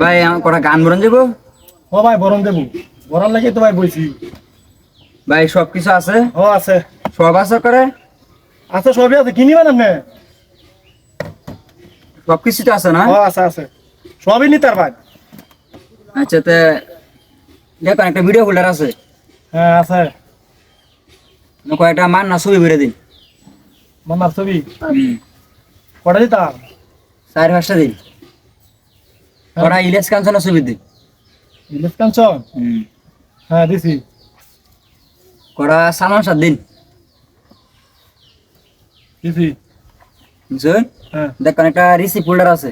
ভাই আমার কটা গান বরণ যাব ও ভাই বরণ দেবো। বরণ লাগে তো ভাই বলছি। ভাই সব কিছু আছে? ও আছে। সব আছে করে আছে সবই আছে। কিনিবেন আপনি? সব কিছু তো আছে না? ও আছে আছে। সবই নিতার ভাই। আচ্ছা তে দেখুন একটা ভিডিও হোল্ডার আছে। হ্যাঁ আছে। আমি কয়েকটা মান না ছবি বেড়ে দিন। মামার ছবি। কটা দিতাম? চার পাঁচটা দিন। কটা ইলেস কাঞ্চনের ছবি দিন ইলিশ কাঞ্চন? হ্যাঁ দিছি। কটা সালমান শাহ দিন। দিছি। বুঝছেন হ্যাঁ। দেখুন একটা রিসিপ হোল্ডার আছে।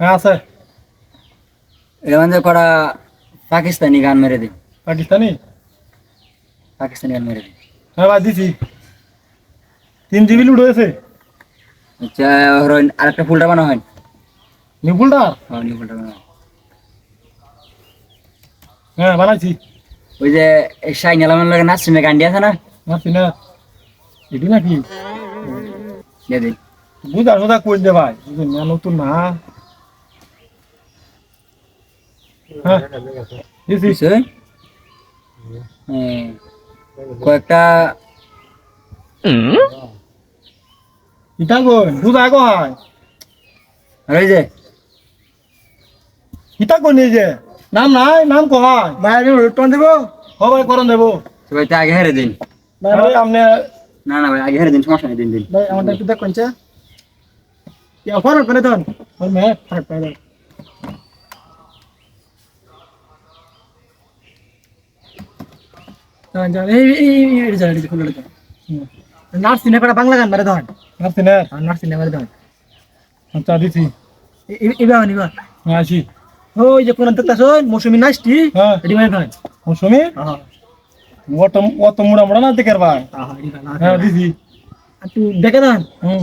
হ্যাঁ আছে। এর মধ্যে কটা পাকিস্তানি গান মেরে দিন পাকিস্তানি? পাকিস্তানি গান মেরে দিন হ্যাঁ দিছি। তিন জিবি লুড হয়েছে। আচ্ছা হরইন আরেকটা ফুলটা বানা হয় হ্যাঁ নিউ ফুলটা বানা হ্যাঁ বানাইছি। ওই যে শাইন আলমের লাগে নাসিমে গান দিয়ে আছে না? মারছি না এটি নাকি? দিয়ে বুঝা সুদা কই দে ভাই? বুঝুন না নতুন না হ্যাঁ? হ্যাঁ। কয়েকটা ইটা কই বুঝা কো হয় যে ইটা কই নিয়ে যে নাম নাই নাম কো হয় ভাই আমি রিটার্ন দেব হ ভাই করন দেব সবাই তো আগে হেরে দিন ভাই আপনি না না ভাই আগে হেরে দিন সমস্যা নেই দিন দিন ভাই আমাদের একটু দেখুন কি অফার করে দেন ওই মে থাক পাই এই এই এই জায়গাটা খুলে দেন নার্স সিনেমাটা বাংলা গান মারে দেন নার্স সিনেমা নার্স সিনেমা মারে দেন আচ্ছা দিছি। এবার নিবা। আসি। ওই যে কোন তেতাস মৌসুমি নাচটি হ্যাঁ। এডি মারে দেন মৌসুমি? হ্যাঁ। ওত ওত মুড়া মুড়া না দেখের ভাই? হ্যাঁ দিছি। একটু দেখে দেন হুম।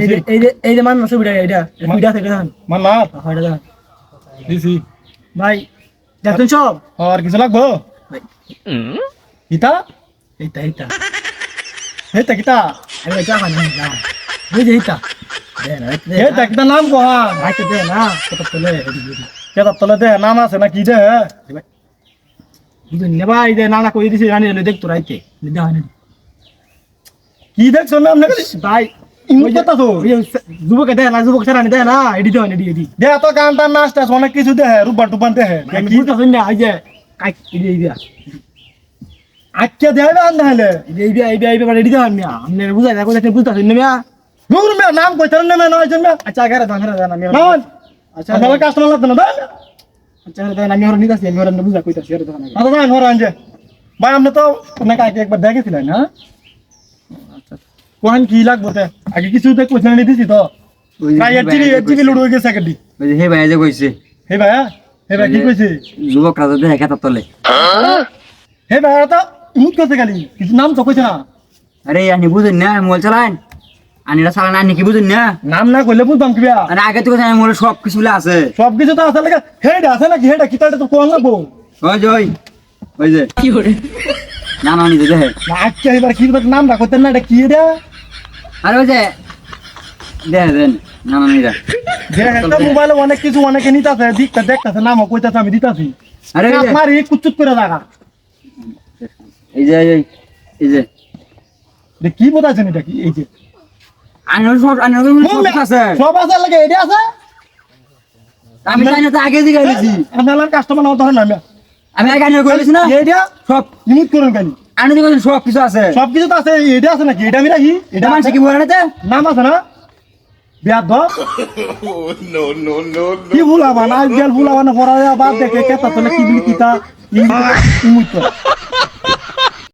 এই যে এই যে এই যে মান ছবিটা এইটা। দুইটা থেকে দেন মান না? হ্যাঁ এটা দেন দিছি। ভাই দেখুন সব? আর কিছু লাগবো? ইতা এইটা এইটা। এইটা কিতা আমি যা মানে যা বুঝে এইটা এইটা কিতা নাম কহা আইতে দে না কত তলে। কেটা তলে দে নাম আছে না কি দে বুঝুন নেবা এই যে নানা কই দিছি রানি দেখ তো রাইতে দেওয়া হয় না কি দেখছ না আপনি ভাই যুবক দেয় না যুবক ছাড়া দেয় না এডি দেয় এডি এডি। দে তো গান টান নাচ টাচ অনেক কিছু দেয় রূপা টুপান দেয় শুন না এই যে কাই এডি এডি আচ্ছা দেয় না আন্দা হলে এডি এডি এডি এডি মানে এডি দেয় না আমনে বুঝাই দেখো দেখতে বুঝতা শুন না দূর মে নাম কই? তরন না না আইছেন না আচ্ছা আগারে দান রে দান আমি আচ্ছা আমার কাস্টমার লাগতো না দান আচ্ছা রে দান আমি হর নিতাছি আমি হর বুঝা কইতাছি রে দান আচ্ছা দান হর আনজে ভাই আপনি তো অনেক আগে একবার দেখেছিলেন হ্যাঁ? কোহান কি লাগবো তে? আগে কিছু তো কোশ্চেন নি দিছি তো। ভাই আগে এক জিবি লুড হয়ে গেছে সেকেন্ডি হে ভাই যে কইছে। হে ভাই হে ভাই কি কইছে? যুবক রাজা দেখে তলে। হে ভাই তো ইমুত করছে খালি কিছু নাম তো কইছে না। আরে আনি বুঝুন না মোবাইল চালান আনিরা চালান আনি কি বুঝুন না? নাম না কইলে বুঝতাম কি আরে আগে তো মোবাইল সব কিছু আছে। সব কিছু তো আছে লাগে হেড আছে নাকি? হেড কিতাটা তো কোন লাগবো? ওই যে ওই ওই যে। কি না আজকে এবার কি নাম না কইতেন না এটা কি রে আরে ওই যে দেখে দেন না না নিজে যে একটা মোবাইলে অনেক কিছু অনেকে নিতাছে দিকটা দেখতাছে নাম কইতাছে আমি দিতাছি। আরে এই কুচুত করে লাগা এই যে এই যে- এই যে। এটা কি বোঝাছেন এটা কি? এই যে। আনির সব আনির সব আছে। সব আছে লাগে এটা আছে? আমি জানি না তো আগে দিকে গেছি আপনার কাস্টমার না ধরেন আমি আমি আগে আনির করেছি না? এইটা সব। লিমিট করুন কেন আনি দিকে সব কিছু আছে। সব কিছু তো আছে এটা আছে নাকি? এটা আমি রাখি। এটা এটা কি বলে না নাম আছে না? বিয়ার দশ কি ভুলাবা না গেল ভুলাবা না পড়া বাদ দেখে কেতা তোলে কি বিল কিতা ইমুত